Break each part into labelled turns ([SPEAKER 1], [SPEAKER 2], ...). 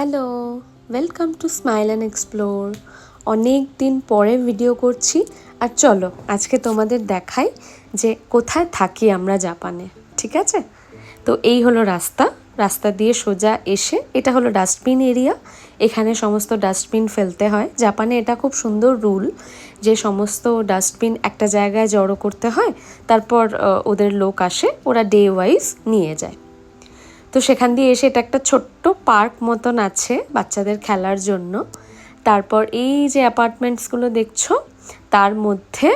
[SPEAKER 1] Hello welcome to smile and explore অনেক দিন পরে ভিডিও করছি। আর চলো, আজকে তোমাদের দেখাই যে কোথায় থাকি আমরা জাপানে, ঠিক আছে? তো এই হলো রাস্তা। রাস্তা দিয়ে সোজা এসে, এটা হলো ডাস্টবিন এরিয়া এখানে সমস্ত ডাস্টবিন ফেলতে হয়। জাপানে এটা খুব সুন্দর রুল যে সমস্ত ডাস্টবিন একটা জায়গায় জড়ো করতে হয়, তারপর ওদের লোক আসে, ওরা ডে ওয়াইজ নিয়ে যায়। তো সেখান দিয়ে এসে এটা একটা ছোট্ট পার্ক মতন আছে বাচ্চাদের খেলার জন্য। তারপর এই যে অ্যাপার্টমেন্টসগুলো দেখছ, তার মধ্যে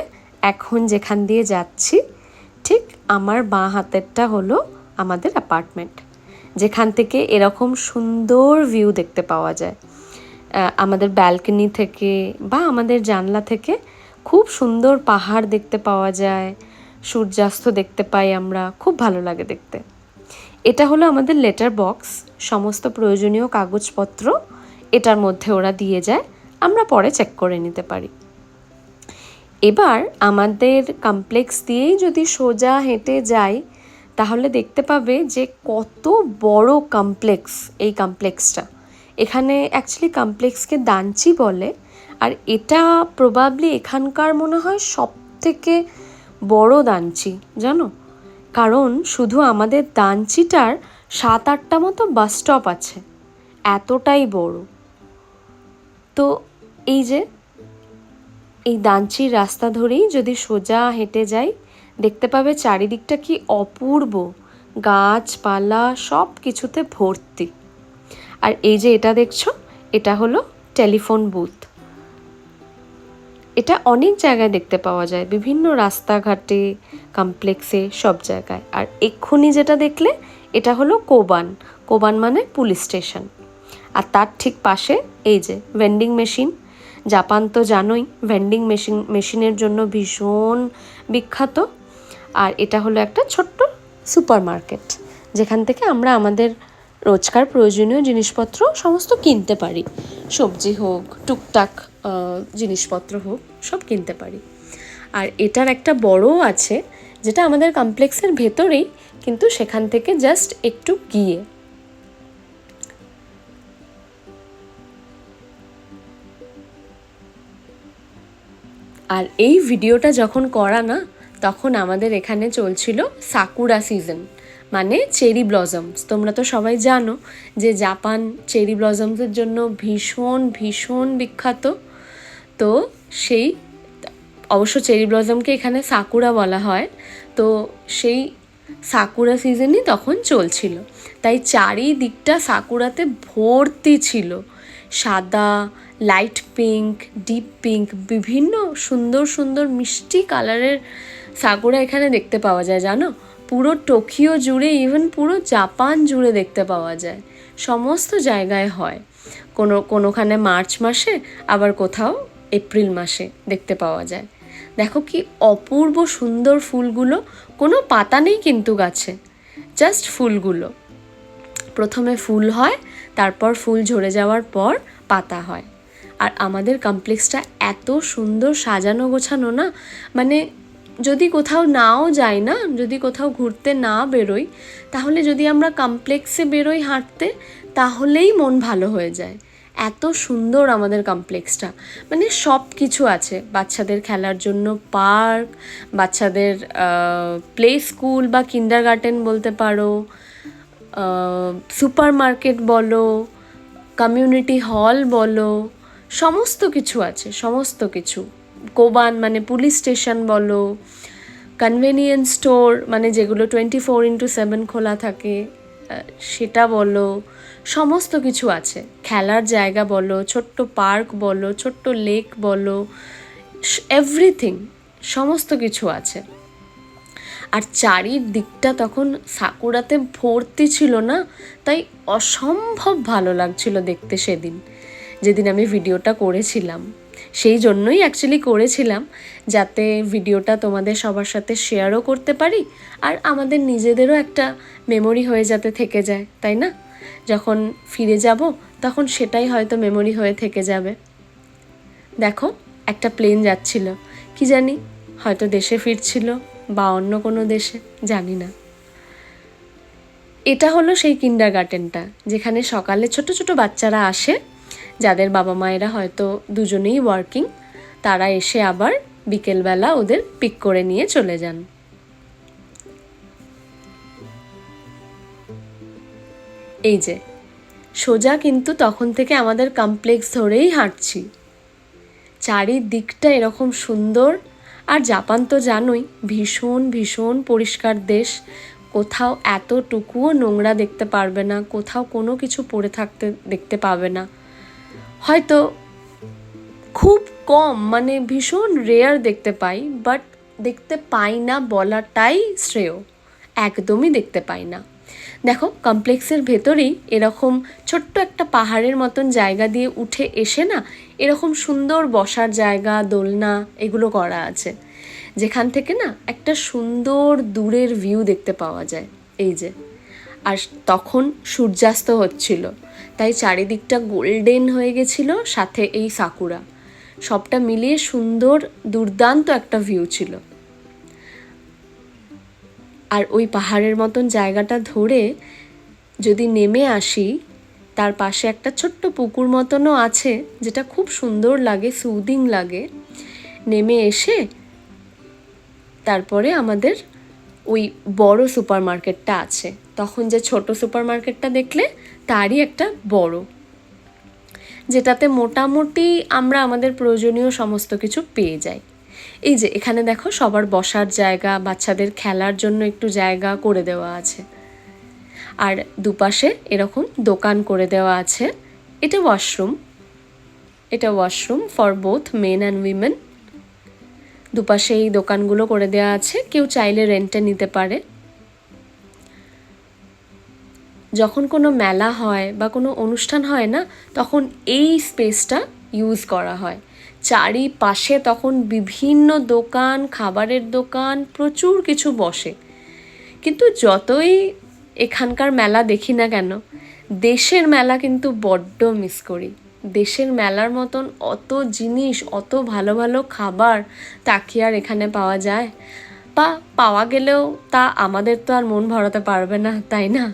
[SPEAKER 1] এখন যেখান দিয়ে যাচ্ছি, ঠিক আমার বাঁ হাতেরটা হলো আমাদের অ্যাপার্টমেন্ট যেখান থেকে এরকম সুন্দর ভিউ দেখতে পাওয়া যায়। আমাদের ব্যালকনি থেকে বা আমাদের জানলা থেকে খুব সুন্দর পাহাড় দেখতে পাওয়া যায়, সূর্যাস্ত দেখতে পাই আমরা, খুব ভালো লাগে দেখতে। এটা হলো আমাদের লেটার বক্স সমস্ত প্রয়োজনীয় কাগজপত্র, এটার মধ্যে ওরা দিয়ে যায়, আমরা পরে চেক করে নিতে পারি। এবার আমাদের কমপ্লেক্স দিয়েই যদি সোজা হেঁটে যাই, তাহলে দেখতে পাবে যে কত বড় কমপ্লেক্স এই কমপ্লেক্সটা এখানে অ্যাকচুয়ালি কমপ্লেক্সকে দাঞ্চি বলে, আর এটা প্রবাবলি এখানকার মনে হয় সব থেকে বড় দাঞ্চি জানো? কারণ শুধু আমাদের দাঞ্চিটার সাত আটটা মতো বাস স্টপ আছে। এতটাই বড়। তো এই যে, এই দাঞ্চির রাস্তা ধরেই যদি সোজা হেঁটে যাই, দেখতে পাবে চারিদিকটা কি অপূর্ব। গাছপালা সব কিছুতে ভর্তি। আর এই যে এটা দেখছ, এটা হলো টেলিফোন বুথ এটা অনেক জায়গায় দেখতে পাওয়া যায়। বিভিন্ন রাস্তাঘাটে কমপ্লেক্সে সব জায়গায়। আর এক্ষুনি যেটা দেখলে, এটা হলো কোবান। কোবান মানে পুলিশ স্টেশন। আর তার ঠিক পাশে এই যে ভেন্ডিং মেশিন জাপান তো জানোই ভেন্ডিং মেশিন মেশিনের জন্য ভীষণ বিখ্যাত। আর এটা হলো একটা ছোট্ট সুপার মার্কেট যেখান থেকে আমরা আমাদের রোজকার প্রয়োজনীয় জিনিসপত্র সমস্ত কিনতে পারি। সবজি হোক, টুকটাক জিনিসপত্র হোক, সব কিনতে পারি। আর এটার একটা বড়ও আছে, যেটা আমাদের কমপ্লেক্সের ভেতরেই, কিন্তু সেখান থেকে জাস্ট একটু গিয়ে। আর এই ভিডিওটা যখন করা না, তখন আমাদের এখানে চলছিল সাকুরা সিজন। মানে চেরি ব্লজমস তোমরা তো সবাই জানো যে জাপান চেরি ব্লজমসের জন্য ভীষণ ভীষণ বিখ্যাত। তো সেই অবশ্য চেরি ব্লজমকে এখানে সাকুরা বলা হয়। তো সেই সাকুরা সিজনই তখন চলছিল। তাই চারিদিকটা সাকুরাতে ভর্তি ছিল। সাদা লাইট পিঙ্ক ডিপ পিঙ্ক বিভিন্ন সুন্দর সুন্দর মিষ্টি কালারের সাকুরা এখানে দেখতে পাওয়া যায়, জানো? পুরো টোকিও জুড়ে ইভেন পুরো জাপান জুড়ে দেখতে পাওয়া যায়। সমস্ত জায়গায় হয়। কোনো, কোনোখানে মার্চ মাসে, আবার কোথাও এপ্রিল মাসে দেখতে পাওয়া যায়। দেখো কি অপূর্ব সুন্দর ফুলগুলো, কোনো পাতা নেই কিন্তু গাছে জাস্ট ফুলগুলো। প্রথমে ফুল হয়, তারপর ফুল ঝরে যাওয়ার পর পাতা হয়। আর আমাদের কমপ্লেক্সটা এত সুন্দর সাজানো গোছানো না মানে যদি কোথাও নাও যাই না, যদি কোথাও ঘুরতে না বেরোই, তাহলে যদি আমরা কমপ্লেক্সে বেরোই হাঁটতে, তাহলেই মন ভালো হয়ে যায়। এত সুন্দর আমাদের কমপ্লেক্সটা মানে সব কিছু আছে। বাচ্চাদের খেলার জন্য পার্ক, বাচ্চাদের প্লে স্কুল বা কিন্ডার গার্ডেন বলতে পারো সুপার মার্কেট বলো কমিউনিটি হল বলো, সমস্ত কিছু আছে, সমস্ত কিছু। কোবান মানে পুলিশ স্টেশন বলো কনভেনিয়েন্স স্টোর মানে যেগুলো টোয়েন্টি ফোর ইন্টু সেভেন খোলা থাকে সেটা বলো, সমস্ত কিছু আছে। খেলার জায়গা বলো, ছোট্ট পার্ক বলো, ছোট্ট লেক বলো এভরিথিং সমস্ত কিছু আছে। আর চারিদিকটা তখন সাকুরাতে ভর্তি ছিল না, তাই অসম্ভব ভালো লাগছিল দেখতে সেদিন, যেদিন আমি ভিডিওটা করেছিলাম। সেই জন্যই অ্যাকচুয়ালি করেছিলাম, যাতে ভিডিওটা তোমাদের সবার সাথে শেয়ারও করতে পারি আর আমাদের নিজেদেরও একটা মেমোরি হয়ে যাতে থেকে যায়, তাই না? যখন ফিরে যাব, তখন সেটাই হয়তো মেমোরি হয়ে থেকে যাবে। দেখো, একটা প্লেন যাচ্ছিল, কি জানি? হয়তো দেশে ফিরছিল বা অন্য কোনো দেশে, জানি না। এটা হলো সেই কিন্ডার গার্ডেনটা যেখানে সকালে ছোট ছোট বাচ্চারা আসে যাদের বাবা মায়েরা হয়তো দুজনেই ওয়ার্কিং তারা এসে আবার বিকেলবেলা ওদের পিক করে নিয়ে চলে যান। এই যে, সোজা কিন্তু তখন থেকে আমাদের কমপ্লেক্স ধরেই হাঁটছি। চারিদিকটা এরকম সুন্দর, আর জাপান তো জানোই, ভীষণ ভীষণ পরিষ্কার দেশ। কোথাও এতটুকুও নোংরা দেখতে পারবে না, কোথাও কোনো কিছু পড়ে থাকতে দেখতে পাবে না। হয়তো খুব কম মানে ভীষণ রেয়ার দেখতে পাই বাট দেখতে পাই না বলাটাই শ্রেয়। একদমই দেখতে পাই না। দেখো কমপ্লেক্সের ভেতরেই এরকম ছোট্ট একটা পাহাড়ের মতন জায়গা দিয়ে উঠে এসে না, এরকম সুন্দর বসার জায়গা, দোলনা, এগুলো করা আছে। যেখান থেকে না একটা সুন্দর দূরের ভিউ দেখতে পাওয়া যায়। এই যে, আর তখন সূর্যাস্ত হচ্ছিল। তাই চারিদিকটা গোল্ডেন হয়ে গেছিল, সাথে এই সাকুরা। সবটা মিলিয়ে সুন্দর, দুর্দান্ত একটা ভিউ ছিল। আর ওই পাহাড়ের মতন জায়গাটা ধরে যদি নেমে আসি, তার পাশে একটা ছোট্ট পুকুর মতনও আছে, যেটা খুব সুন্দর লাগে সুদিং লাগে। নেমে এসে তারপরে আমাদের ওই বড় সুপার মার্কেটটা আছে। তখন যে ছোট সুপার মার্কেটটা দেখলে তারই একটা বড়। যেটাতে মোটামুটি আমরা আমাদের প্রয়োজনীয় সমস্ত কিছু পেয়ে যাই। এই যে, এখানে দেখো সবার বসার জায়গা, বাচ্চাদের খেলার জন্য একটু জায়গা করে দেওয়া আছে। আর দুপাশে এরকম দোকান করে দেওয়া আছে। এটা ওয়াশরুম। এটা washroom for both men and women. দুপাশে এই দোকানগুলো করে দেওয়া আছে। কেউ চাইলে রেন্টে নিতে পারে। যখন কোনো মেলা হয় বা কোনো অনুষ্ঠান হয় না, তখন এই স্পেসটা ইউজ করা হয়। চারিপাশে তখন বিভিন্ন দোকান, খাবারের দোকান, প্রচুর কিছু বসে। কিন্তু যতই এখানকার মেলা দেখি না কেন, দেশের মেলা কিন্তু বড্ড মিস করি। দেশের মেলার মতন অত জিনিস, অত ভালো ভালো খাবার তা কি আর এখানে পাওয়া যায়? বা পাওয়া গেলেও তা আমাদের তো আর মন ভরাতে পারবে না, তাই না?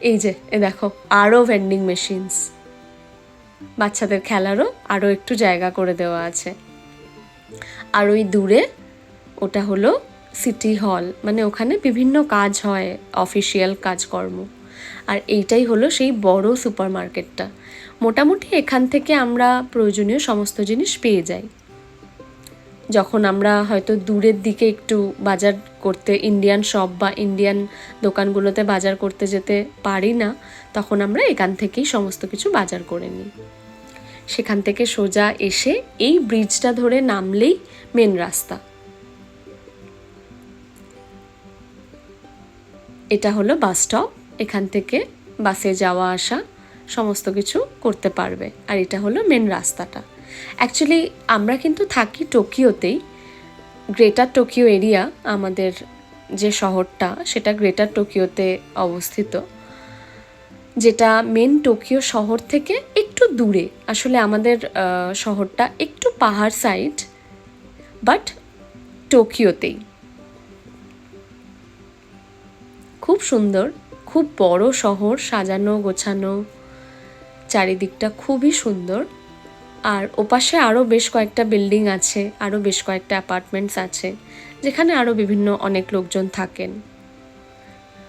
[SPEAKER 1] এই যে, এ দেখো আরও ভেন্ডিং মেশিনস বাচ্চাদের খেলারও আরও একটু জায়গা করে দেওয়া আছে। আর ওই দূরে ওটা হলো সিটি হল মানে ওখানে বিভিন্ন কাজ হয় অফিসিয়াল কাজকর্ম। আর এইটাই হলো সেই বড় সুপার মার্কেটটা মোটামুটি এখান থেকে আমরা প্রয়োজনীয় সমস্ত জিনিস পেয়ে যাই। যখন আমরা হয়তো দূরের দিকে একটু বাজার করতে ইন্ডিয়ান শপ বা ইন্ডিয়ান দোকানগুলোতে বাজার করতে যেতে পারি না, তখন আমরা এখান থেকেই সমস্ত কিছু বাজার করে নিই। সেখান থেকে সোজা এসে এই ব্রিজটা ধরে নামলেই মেন রাস্তা। এটা হলো বাস স্টপ এখান থেকে বাসে যাওয়া আসা সমস্ত কিছু করতে পারবে। আর এটা হলো মেন রাস্তাটা। অ্যাকচুয়ালি আমরা কিন্তু থাকি টোকিওতেই গ্রেটার টোকিও এরিয়া আমাদের যে শহরটা, সেটা গ্রেটার টোকিওতে অবস্থিত। যেটা মেন টোকিও শহর থেকে একটু দূরে। আসলে আমাদের শহরটা একটু পাহাড় সাইড বাট টোকিওতেই খুব সুন্দর, খুব বড় শহর, সাজানো, গোছানো, চারিদিকটা খুবই সুন্দর। আর ওপাশে আরও বেশ কয়েকটা বিল্ডিং আছে আরও বেশ কয়েকটা অ্যাপার্টমেন্টস আছে, যেখানে আরও বিভিন্ন অনেক লোকজন থাকেন।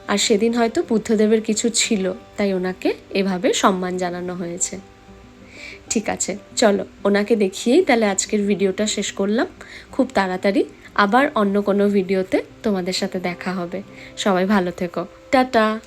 [SPEAKER 1] আর সেদিন হয়তো বুদ্ধদেবের কিছু ছিল, তাই ওনাকে এভাবে সম্মান জানানো হয়েছে। ঠিক আছে, চলো, ওনাকে দেখিয়েই তাহলে আজকের ভিডিওটা শেষ করলাম। খুব তাড়াতাড়ি আবার অন্য কোনো ভিডিওতে তোমাদের সাথে দেখা হবে। সবাই ভালো থেকো। টাটা!